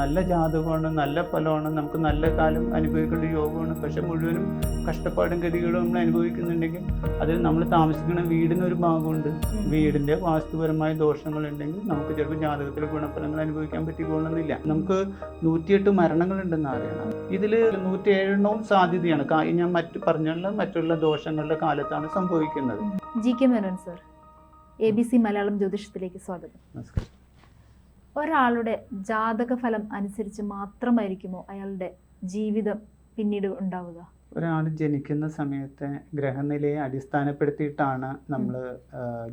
നല്ല ജാതകമാണ് നല്ല ഫലമാണ് നമുക്ക് നല്ല കാലം അനുഭവിക്കേണ്ട യോഗമാണ്. പക്ഷെ മുഴുവനും കഷ്ടപ്പാടും ഗതികളും നമ്മൾ അനുഭവിക്കുന്നുണ്ടെങ്കിൽ അതിൽ നമ്മൾ താമസിക്കുന്ന വീടിനൊരു ഭാഗമുണ്ട്. വീടിന്റെ വാസ്തുപരമായ ദോഷങ്ങളുണ്ടെങ്കിൽ നമുക്ക് ചിലപ്പോൾ ജാതകത്തിൽ ഗുണഫലങ്ങൾ അനുഭവിക്കാൻ പറ്റിക്കൊള്ളുന്നില്ല നമുക്ക് നൂറ്റിയെട്ട് മരണങ്ങളുണ്ടെന്ന് അറിയണം. ഇതിൽ നൂറ്റി ഏഴെണ്ണവും സാധ്യതയാണ് ഞാൻ മറ്റു പറഞ്ഞുള്ള മറ്റുള്ള ദോഷങ്ങളുടെ കാലത്താണ് സംഭവിക്കുന്നത്. G K Menon sir A B C Malayalam ജ്യോതിഷത്തിലേക്ക് സ്വാഗതം. നമസ്കാരം. ഒരാളുടെ ജാതക ഫലം അനുസരിച്ച് മാത്രമായിരിക്കുമോ അയാളുടെ ജീവിതം പിന്നീട് ഉണ്ടാവുക? ഒരാൾ ജനിക്കുന്ന സമയത്തെ ഗ്രഹനിലയെ അടിസ്ഥാനപ്പെടുത്തിയിട്ടാണ് നമ്മൾ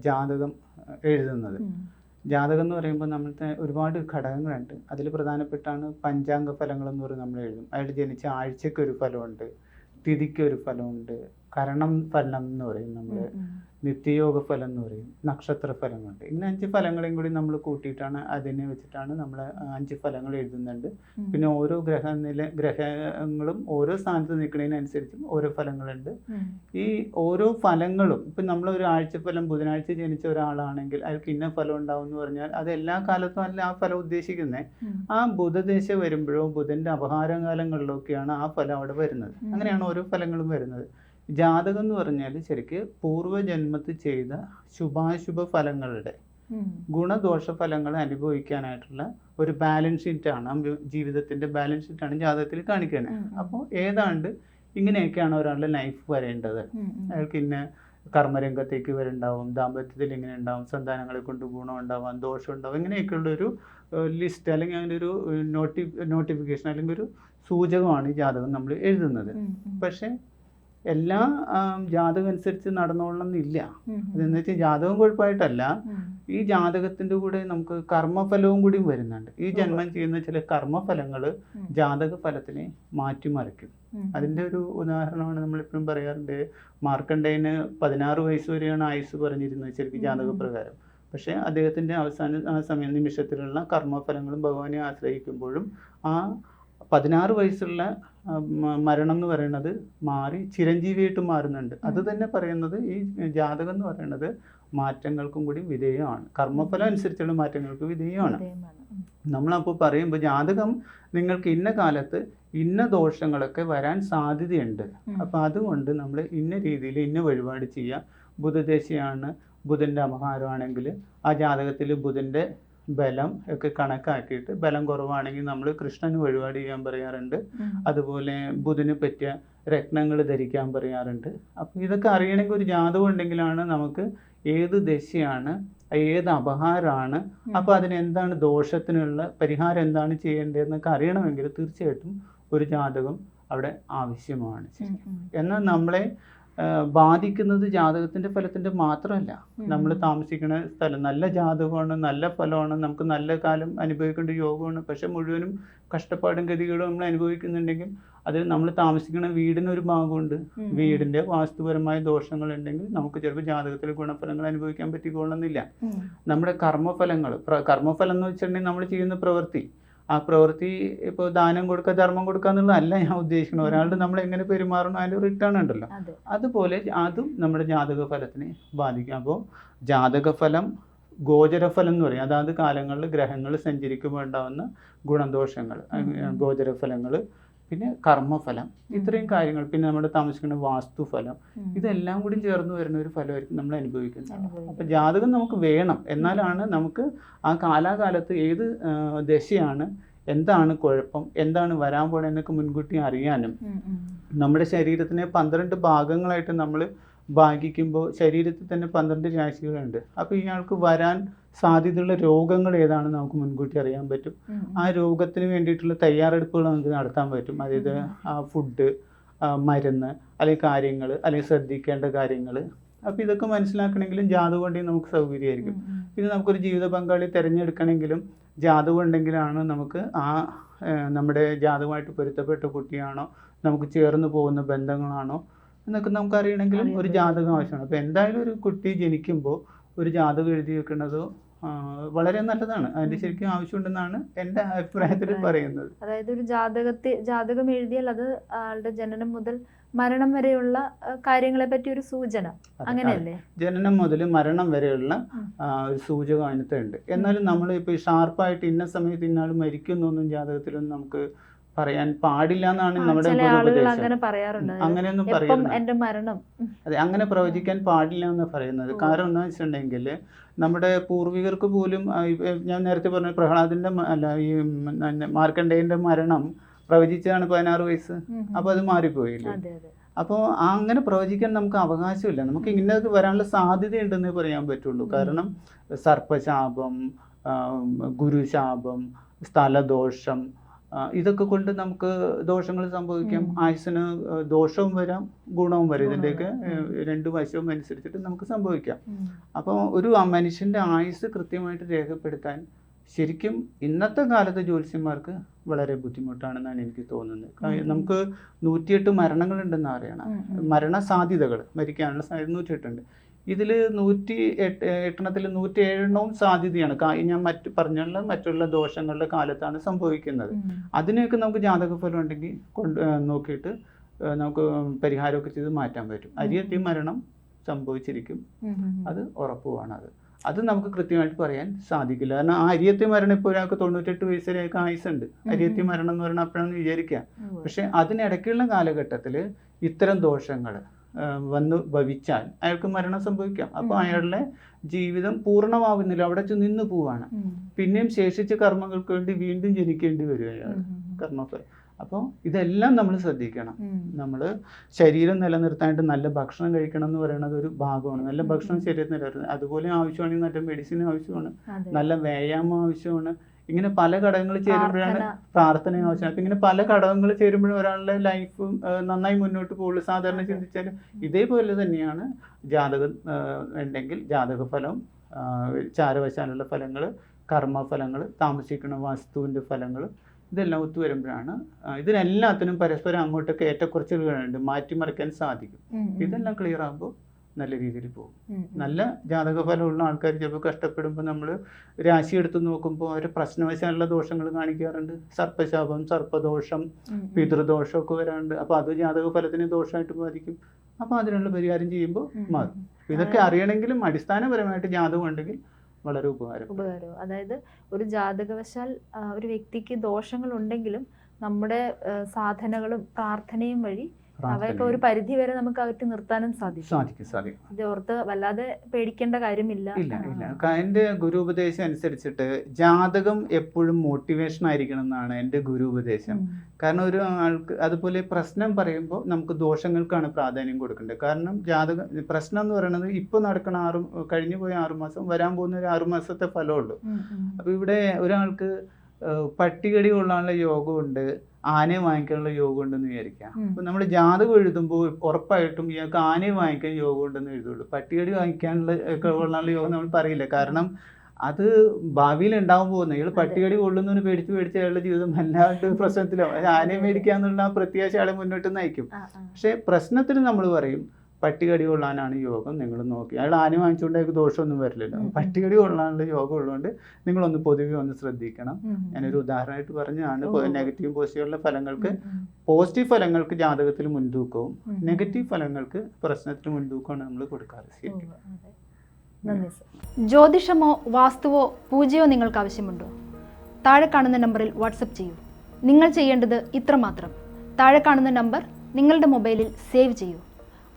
ജാതകം എഴുതുന്നത്. ജാതകം എന്ന് പറയുമ്പോൾ നമ്മളുടെ ഒരുപാട് ഘടകങ്ങളുണ്ട്. അതിൽ പ്രധാനപ്പെട്ടാണ് പഞ്ചാംഗ ഫലങ്ങൾ എന്ന് പറയുന്നത് നമ്മൾ എഴുതും. അയാൾ ജനിച്ച ആഴ്ചയ്ക്ക് ഒരു ഫലമുണ്ട് തിഥിക്ക് ഒരു ഫലമുണ്ട് കരണം ഫലം എന്ന് പറയും നമ്മൾ. നിത്യയോഗ ഫലം എന്ന് പറയും നക്ഷത്ര ഫലങ്ങളുണ്ട് ഇങ്ങനെ അഞ്ച് ഫലങ്ങളെയും കൂടി നമ്മൾ കൂട്ടിയിട്ടാണ് അതിനെ വെച്ചിട്ടാണ് നമ്മൾ അഞ്ച് ഫലങ്ങൾ എഴുതുന്നുണ്ട്. പിന്നെ ഓരോ ഗ്രഹ നില ഗ്രഹങ്ങളും ഓരോ സ്ഥാനത്ത് നിൽക്കുന്നതിനനുസരിച്ചും ഓരോ ഫലങ്ങളുണ്ട്. ഈ ഓരോ ഫലങ്ങളും ഇപ്പം നമ്മൾ ഒരു ആഴ്ച ഫലം ബുധനാഴ്ച ജനിച്ച ഒരാളാണെങ്കിൽ അയാൾക്ക് ഇന്ന ഫലം ഉണ്ടാവും എന്ന് പറഞ്ഞാൽ അത് എല്ലാ കാലത്തും അല്ല ആ ഫലം ഉദ്ദേശിക്കുന്നത് ആ ബുധദേശ വരുമ്പോഴോ ബുധന്റെ അപഹാരകാലങ്ങളിലൊക്കെയാണ് ആ ഫലം അവിടെ വരുന്നത്. അങ്ങനെയാണ് ഓരോ ഫലങ്ങളും വരുന്നത്. ജാതകം എന്ന് പറഞ്ഞാൽ ശരിക്ക് പൂർവജന്മത്തിൽ ചെയ്ത ശുഭാശുഭ ഫലങ്ങളുടെ ഗുണദോഷ ഫലങ്ങൾ അനുഭവിക്കാനായിട്ടുള്ള ഒരു ബാലൻസ് ഷീറ്റ് ആണ് ജീവിതത്തിന്റെ ബാലൻസ് ഷീറ്റ് ആണ് ജാതകത്തിൽ കാണിക്കുന്നത്. അപ്പോൾ ഏതാണ്ട് ഇങ്ങനെയൊക്കെയാണ് ഒരാളുടെ ലൈഫ് വരേണ്ടത്. അയാൾക്ക് ഇന്ന കർമ്മരംഗത്തേക്ക് വരുണ്ടാവും ദാമ്പത്യത്തിൽ ഇങ്ങനെ ഉണ്ടാവും സന്താനങ്ങളെ കൊണ്ട് ഗുണം ഉണ്ടാവാം ദോഷം ഉണ്ടാവും ഇങ്ങനെയൊക്കെയുള്ള ഒരു ലിസ്റ്റ് അല്ലെങ്കിൽ അങ്ങനെ ഒരു നോട്ടി നോട്ടിഫിക്കേഷൻ അല്ലെങ്കിൽ ഒരു സൂചകമാണ് ഈ ജാതകം നമ്മൾ എഴുതുന്നത്. പക്ഷേ എല്ലാ ജാതകം അനുസരിച്ച് നടന്നോളണം എന്നില്ല ഉം, ഉം. അതെന്ന് വെച്ചാൽ ജാതകം കുഴപ്പമായിട്ടല്ല. ഈ ജാതകത്തിന്റെ കൂടെ നമുക്ക് കർമ്മഫലവും കൂടിയും വരുന്നുണ്ട്. ഈ ജന്മം ചെയ്യുന്ന ചില കർമ്മഫലങ്ങൾ ജാതക ഫലത്തിനെ മാറ്റിമറിക്കും. അതിന്റെ ഒരു ഉദാഹരണമാണ് നമ്മളിപ്പോഴും പറയാറുണ്ട്. മാർക്കണ്ടേന് പതിനാറ് വയസ്സ് വരെയാണ് ആയുസ് പറഞ്ഞിരുന്നത് ശരിക്കും ജാതക പ്രകാരം പക്ഷേ അദ്ദേഹത്തിന്റെ അവസാന ആ സമയ നിമിഷത്തിലുള്ള കർമ്മഫലങ്ങളും ഭഗവാനെ ആശ്രയിക്കുമ്പോഴും ആ പതിനാറ് വയസ്സുള്ള മരണം എന്ന് പറയുന്നത് മാറി ചിരഞ്ജീവിയായിട്ട് മാറുന്നുണ്ട്. അത് തന്നെ പറയുന്നത് ഈ ജാതകം എന്ന് പറയുന്നത് മാറ്റങ്ങൾക്കും കൂടി വിധേയമാണ്. കർമ്മഫലം അനുസരിച്ചുള്ള മാറ്റങ്ങൾക്ക് വിധേയമാണ്. നമ്മളപ്പോൾ പറയുമ്പോൾ ജാതകം നിങ്ങൾക്ക് ഇന്ന കാലത്ത് ഇന്ന ദോഷങ്ങളൊക്കെ വരാൻ സാധ്യതയുണ്ട്. അപ്പം അപ്പോൾ അതുകൊണ്ട് നമ്മൾ ഇന്ന രീതിയിൽ ഇന്ന വഴിപാട് ചെയ്യുക. ബുധദേശിയാണ് ബുധന്റെ അപഹാരമാണെങ്കിൽ ആ ജാതകത്തിൽ ബുധന്റെ ബലം ഒക്കെ കണക്കാക്കിയിട്ട് ബലം കുറവാണെങ്കിൽ നമ്മൾ കൃഷ്ണന് വഴിപാട് ചെയ്യാൻ പറയാറുണ്ട് അതുപോലെ ബുധന് പറ്റിയ രത്നങ്ങൾ ധരിക്കാൻ പറയാറുണ്ട് അപ്പം ഇതൊക്കെ അറിയണമെങ്കിൽ ഒരു ജാതകം ഉണ്ടെങ്കിലാണ് നമുക്ക് ഏത് ദശയാണ് ഏത് അപഹാരമാണ്. അപ്പോൾ അതിനെന്താണ് ദോഷത്തിനുള്ള പരിഹാരം എന്താണ് ചെയ്യേണ്ടതെന്നൊക്കെ അറിയണമെങ്കിൽ തീർച്ചയായിട്ടും ഒരു ജാതകം അവിടെ ആവശ്യമാണ്. എന്നാൽ നമ്മളെ ബാധിക്കുന്നത് ജാതകത്തിന്റെ ഫലത്തിന്റെ മാത്രമല്ല. നമ്മൾ താമസിക്കുന്ന സ്ഥലം നല്ല ജാതകമാണ് നല്ല ഫലമാണ് നമുക്ക് നല്ല കാലം അനുഭവിക്കേണ്ട യോഗമാണ്. പക്ഷെ മുഴുവനും കഷ്ടപ്പാടും ഗതികളും നമ്മൾ അനുഭവിക്കുന്നുണ്ടെങ്കിൽ അതിൽ നമ്മൾ താമസിക്കുന്ന വീടിനൊരു ഭാഗമുണ്ട്. വീടിന്റെ വാസ്തുപരമായ ദോഷങ്ങൾ ഉണ്ടെങ്കിൽ നമുക്ക് ചിലപ്പോൾ ജാതകത്തിൽ ഗുണഫലങ്ങൾ അനുഭവിക്കാൻ പറ്റിക്കൊള്ളുന്നില്ല. നമ്മുടെ കർമ്മഫലങ്ങൾ കർമ്മഫലം എന്ന് വെച്ചിട്ടുണ്ടെങ്കിൽ നമ്മൾ ചെയ്യുന്ന പ്രവൃത്തി ആ പ്രവൃത്തി ഇപ്പോൾ ദാനം കൊടുക്കുക ധർമ്മം കൊടുക്കുക എന്നുള്ളതല്ല ഞാൻ ഉദ്ദേശിക്കുന്നത്. ഒരാളുടെ നമ്മൾ എങ്ങനെ പെരുമാറണം അതിൽ റിട്ടേൺ ഉണ്ടല്ലോ. അതുപോലെ അതും നമ്മുടെ ജാതക ഫലത്തിനെ ബാധിക്കും. അപ്പോൾ ജാതകഫലം ഗോചരഫലം എന്ന് പറയും. അതാത് കാലങ്ങളിൽ ഗ്രഹങ്ങൾ സഞ്ചരിക്കുമ്പോൾ ഉണ്ടാവുന്ന ഗുണദോഷങ്ങൾ. ഗോചരഫലങ്ങൾ പിന്നെ കർമ്മഫലം ഇത്രയും കാര്യങ്ങൾ. പിന്നെ നമ്മുടെ താമസിക്കുന്ന വാസ്തുഫലം ഇതെല്ലാം കൂടി ചേർന്ന് വരുന്ന ഒരു ഫലമായിരിക്കും നമ്മൾ അനുഭവിക്കുന്നത്. അപ്പൊ ജാതകം നമുക്ക് വേണം. എന്നാലാണ് നമുക്ക് ആ കാലാകാലത്ത് ഏത് ദശയാണ് എന്താണ് കുഴപ്പം എന്താണ് വരാൻ പോണെന്നൊക്കെ മുൻകൂട്ടി അറിയാനും. നമ്മുടെ ശരീരത്തിനെ പന്ത്രണ്ട് ഭാഗങ്ങളായിട്ട് നമ്മൾ ഭാഗിക്കുമ്പോൾ ശരീരത്തിൽ തന്നെ പന്ത്രണ്ട് രാശികളുണ്ട്. അപ്പോൾ ഇയാൾക്ക് വരാൻ സാധ്യതയുള്ള രോഗങ്ങൾ ഏതാണെന്ന് നമുക്ക് മുൻകൂട്ടി അറിയാൻ പറ്റും. ആ രോഗത്തിന് വേണ്ടിയിട്ടുള്ള തയ്യാറെടുപ്പുകൾ നമുക്ക് നടത്താൻ പറ്റും. അതായത് ആ ഫുഡ് മരുന്ന് അല്ലെങ്കിൽ കാര്യങ്ങൾ അല്ലെങ്കിൽ ശ്രദ്ധിക്കേണ്ട കാര്യങ്ങൾ അപ്പോൾ ഇതൊക്കെ മനസ്സിലാക്കണമെങ്കിലും ജാതകം ഉണ്ടെങ്കിൽ നമുക്ക് സൗകര്യമായിരിക്കും. പിന്നെ നമുക്കൊരു ജീവിത പങ്കാളി തിരഞ്ഞെടുക്കണമെങ്കിലും ജാതകം ഉണ്ടെങ്കിലാണ് നമുക്ക് ആ നമ്മുടെ ജാതകമായിട്ട് പൊരുത്തപ്പെട്ട കുട്ടിയാണോ നമുക്ക് ചേർന്ന് പോകുന്ന ബന്ധങ്ങളാണോ എന്നൊക്കെ നമുക്ക് അറിയണമെങ്കിലും ഒരു ജാതകം ആവശ്യമാണ്. അപ്പോൾ എന്തായാലും ഒരു കുട്ടി ജനിക്കുമ്പോൾ ഒരു ജാതകം എഴുതി വെക്കുന്നത് വളരെ നല്ലതാണ്. അതിന്റെ ശരിക്കും ആവശ്യമുണ്ടെന്നാണ് എന്റെ അഭിപ്രായത്തിൽ പറയുന്നത്. അതായത് ഒരു ജാതകത്തെ ജാതകം എഴുതിയാൽ അത് ആളുടെ ജനനം മുതൽ മരണം വരെയുള്ള കാര്യങ്ങളെ പറ്റി ഒരു സൂചന. അങ്ങനെയല്ലേ? ജനനം മുതൽ മരണം വരെയുള്ള. ഒരു സൂചകം അതിനകത്തുണ്ട്. എന്നാലും നമ്മൾ ഇപ്പോൾ ഷാർപ്പായിട്ട് ഇന്ന സമയത്ത് ഇന്നാൾ മരിക്കുന്നൊന്നും ജാതകത്തിലൊന്നും നമുക്ക് പറയാൻ പാടില്ല എന്നാണ് നമ്മുടെ അങ്ങനെ പറയാറുണ്ട്. അങ്ങനെയൊന്നും പറയുന്നത് മരണം? അതെ അങ്ങനെ പ്രവചിക്കാൻ പാടില്ല എന്ന് പറയുന്നത്. കാരണം എന്താ വെച്ചിട്ടുണ്ടെങ്കിൽ നമ്മുടെ പൂർവികർക്ക് പോലും ഞാൻ നേരത്തെ പറഞ്ഞ പ്രഹ്ലാദിന്റെ അല്ല ഈ മാർക്കണ്ഡേയന്റെ മരണം പ്രവചിച്ചതാണ് പതിനാറ് വയസ്സ്. അപ്പോൾ അത് മാറിപ്പോയില്ലേ. അപ്പോൾ അങ്ങനെ പ്രവചിക്കാൻ നമുക്ക് അവകാശമില്ല. നമുക്ക് ഇങ്ങനെയൊക്കെ വരാനുള്ള സാധ്യതയുണ്ടെന്ന് പറയാൻ പറ്റുള്ളൂ. കാരണം സർപ്പശാപം ഗുരുശാപം സ്ഥലദോഷം ഇതൊക്കെ കൊണ്ട് നമുക്ക് ദോഷങ്ങൾ സംഭവിക്കാം. ആയുസിന് ദോഷവും വരാം ഗുണവും വരാം ഇതിന്റെയൊക്കെ. രണ്ട് വശവും അനുസരിച്ചിട്ട് നമുക്ക് സംഭവിക്കാം. അപ്പോൾ ഒരു മനുഷ്യന്റെ ആയുസ് കൃത്യമായിട്ട് രേഖപ്പെടുത്താൻ ശരിക്കും ഇന്നത്തെ കാലത്ത് ജ്യോത്സ്യന്മാർക്ക് വളരെ ബുദ്ധിമുട്ടാണെന്നാണ് എനിക്ക് തോന്നുന്നത്. നമുക്ക് നൂറ്റിയെട്ട് മരണങ്ങളുണ്ടെന്ന് അറിയണം മരണ സാധ്യതകൾ മരിക്കാനുള്ള സാധ്യത നൂറ്റിയെട്ടുണ്ട് ഇതിൽ നൂറ്റി എട്ട് എട്ടെണ്ണത്തിൽ നൂറ്റി ഏഴെണ്ണവും സാധ്യതയാണ്. ഞാൻ മറ്റു പറഞ്ഞുള്ള മറ്റുള്ള ദോഷങ്ങളുടെ കാലത്താണ് സംഭവിക്കുന്നത്. അതിനെയൊക്കെ നമുക്ക് ജാതകഫലം ഉണ്ടെങ്കിൽ കൊണ്ട് നോക്കിയിട്ട് നമുക്ക് പരിഹാരമൊക്കെ ചെയ്ത് മാറ്റാൻ പറ്റും. അരിയത്തി മരണം സംഭവിച്ചിരിക്കും. അത് ഉറപ്പുമാണ് അത്. അത് നമുക്ക് കൃത്യമായിട്ട് പറയാൻ സാധിക്കില്ല. കാരണം ആ അരിയത്തി മരണം ഇപ്പോൾ ഒരാൾക്ക് തൊണ്ണൂറ്റെട്ട് വയസ്സിലേക്ക് ആയുസുണ്ട് അരിയത്തി മരണം എന്ന് പറഞ്ഞാൽ അപ്പോഴാണെന്ന് വിചാരിക്കുക. പക്ഷെ അതിനിടയ്ക്കുള്ള കാലഘട്ടത്തിൽ ഇത്തരം ദോഷങ്ങൾ വന്ന് ഭവിച്ചാൽ അയാൾക്ക് മരണം സംഭവിക്കാം. അപ്പോൾ. അയാളുടെ ജീവിതം പൂർണമാവുന്നില്ല. അവിടെ നിന്ന് പോവാണ്. പിന്നെയും ശേഷിച്ച കർമ്മങ്ങൾക്ക് വേണ്ടി വീണ്ടും ജനിക്കേണ്ടി വരും അയാൾ. കർമ്മഫലം. അപ്പോൾ ഇതെല്ലാം നമ്മൾ ശ്രദ്ധിക്കണം. നമ്മൾ ശരീരം നിലനിർത്താനായിട്ട് നല്ല ഭക്ഷണം കഴിക്കണം എന്ന് പറയുന്നത് ഒരു ഭാഗമാണ്. നല്ല ഭക്ഷണം ശരീരത്തിന് ശരീരത്തിൽ നിലനിർത്തുന്നത്. അതുപോലെ ആവശ്യമാണെങ്കിൽ നല്ല മെഡിസിൻ ആവശ്യമാണ്. നല്ല വ്യായാമം ആവശ്യമാണ്. ഇങ്ങനെ പല ഘടകങ്ങൾ ചേരുമ്പോഴാണ് പ്രാർത്ഥന. ആവശ്യം. അപ്പൊ ഇങ്ങനെ പല ഘടകങ്ങൾ ചേരുമ്പോഴും ഒരാളുടെ ലൈഫ് നന്നായി മുന്നോട്ട് പോകുള്ളൂ. സാധാരണ ചിന്തിച്ചാലും ചിന്തിച്ചാൽ ഇതേപോലെ തന്നെയാണ് ജാതകം ഉണ്ടെങ്കിൽ ജാതകഫലം ഫലം ചാരവശാലുള്ള ഫലങ്ങൾ കർമ്മഫലങ്ങൾ താമസിക്കുന്ന വസ്തുവിന്റെ ഫലങ്ങൾ ഇതെല്ലാം ഒത്തു വരുമ്പോഴാണ് ഇതിനെല്ലാത്തിനും പരസ്പരം അങ്ങോട്ടൊക്കെ ഏറ്റക്കുറച്ചിലുകളുണ്ട്. മാറ്റിമറിക്കാൻ സാധിക്കും. ഇതെല്ലാം ക്ലിയർ ആകുമ്പോൾ നല്ല രീതിയിൽ പോകും. നല്ല ജാതക ജാതകഫലമുള്ള ആൾക്കാർ ചിലപ്പോൾ കഷ്ടപ്പെടുമ്പോൾ നമ്മൾ രാശി എടുത്ത് നോക്കുമ്പോൾ അവർ പ്രശ്നവശാലുള്ള ദോഷങ്ങൾ കാണിക്കാറുണ്ട്. സർപ്പശാപം സർപ്പദോഷം പിതൃദോഷം ഒക്കെ പിതൃദോഷമൊക്കെ വരാറുണ്ട്. അപ്പോൾ അത് ജാതക ജാതകഫലത്തിന് ദോഷമായിട്ട് ബാധിക്കും. അപ്പോൾ അതിനുള്ള പരിഹാരം ചെയ്യുമ്പോൾ മാറും. ഇതൊക്കെ. അറിയണമെങ്കിലും അടിസ്ഥാനപരമായിട്ട് ജാതകം ഉണ്ടെങ്കിൽ വളരെ ഉപകാരം ഉപകാരം അതായത് ഒരു ജാതകവശാൽ ഒരു വ്യക്തിക്ക് ദോഷങ്ങൾ ഉണ്ടെങ്കിലും നമ്മുടെ സാധനകളും പ്രാർത്ഥനയും വഴി അവയൊക്കെ ഒരു പരിധി വരെ നമുക്ക് അകറ്റി നിർത്താനും സാധിക്കും. സാധിക്കും സാധിക്കും. ഇത് ഓർത്ത് വല്ലാതെ പേടിക്കേണ്ട കാര്യമില്ല. ഇല്ല ഇല്ല. എന്റെ ഗുരു ഉപദേശം അനുസരിച്ചിട്ട് ജാതകം എപ്പോഴും മോട്ടിവേഷൻ ആയിരിക്കണം എന്നാണ് എന്റെ ഗുരു ഉപദേശം കാരണം ഒരു ആൾക്ക് അതുപോലെ പ്രശ്നം പറയുമ്പോൾ നമുക്ക് ദോഷങ്ങൾക്കാണ് പ്രാധാന്യം കൊടുക്കേണ്ടത്. കാരണം ജാതകം പ്രശ്നം എന്ന് പറയുന്നത് ഇപ്പോൾ നടക്കുന്ന ആറ് കഴിഞ്ഞു പോയ ആറുമാസം വരാൻ പോകുന്ന ഒരു ആറുമാസത്തെ ഫലമുള്ളൂ. അപ്പോൾ ഇവിടെ ഒരാൾക്ക് പട്ടികടി കൊള്ളാനുള്ള യോഗമുണ്ട് ആനയെ വാങ്ങിക്കാനുള്ള യോഗം ഉണ്ടെന്ന് വിചാരിക്കാം അപ്പൊ നമ്മൾ ജാതകം എഴുതുമ്പോൾ ഉറപ്പായിട്ടും ഇയാൾക്ക് ആനയെ വാങ്ങിക്കാൻ യോഗം ഉണ്ടെന്ന് എഴുതുള്ളൂ. പട്ടികടി വാങ്ങിക്കാനുള്ള കൊള്ളാനുള്ള യോഗം നമ്മൾ പറയില്ല. കാരണം അത് ഭാവിയിൽ ഉണ്ടാവാൻ പോകുന്ന. ഇയാൾ. പട്ടികടി കൊള്ളുന്നതിന് പേടിച്ച് പേടിച്ച് അയാളുടെ ജീവിതം വല്ലാണ്ട് പ്രശ്നത്തിലാവും. അത് ആനയെ മേടിക്കാന്നുള്ള പ്രത്യാശ ആളെ മുന്നോട്ട് നയിക്കും. പക്ഷേ പ്രശ്നത്തിന് നമ്മൾ പറയും പട്ടികടി കൊള്ളാനാണ് യോഗം. നിങ്ങൾ നോക്കി. അയാൾ ആന വാങ്ങിച്ചുകൊണ്ട് അയാൾക്ക് ദോഷമൊന്നും വരില്ലല്ലോ. പട്ടികടി കൊള്ളാനുള്ള യോഗം ഉള്ളതുകൊണ്ട് നിങ്ങളൊന്ന് പൊതുവെ ഒന്ന് ശ്രദ്ധിക്കണം. ഞാനൊരു ഉദാഹരണമായിട്ട് പറഞ്ഞതാണ്. നെഗറ്റീവ് പോസിറ്റീവുള്ള ഫലങ്ങൾക്ക്. പോസിറ്റീവ് ഫലങ്ങൾക്ക് ജാതകത്തിൽ മുൻതൂക്കവും. നെഗറ്റീവ് ഫലങ്ങൾക്ക് പ്രശ്നത്തിന് മുൻതൂക്കമാണ് നമ്മൾ കൊടുക്കാറ്. ശരിക്കും ജ്യോതിഷമോ വാസ്തുവോ പൂജയോ നിങ്ങൾക്ക് ആവശ്യമുണ്ടോ? താഴെ കാണുന്ന നമ്പറിൽ വാട്സപ്പ് ചെയ്യൂ. നിങ്ങൾ ചെയ്യേണ്ടത് ഇത്രമാത്രം. താഴെ കാണുന്ന നമ്പർ നിങ്ങളുടെ മൊബൈലിൽ സേവ് ചെയ്യൂ.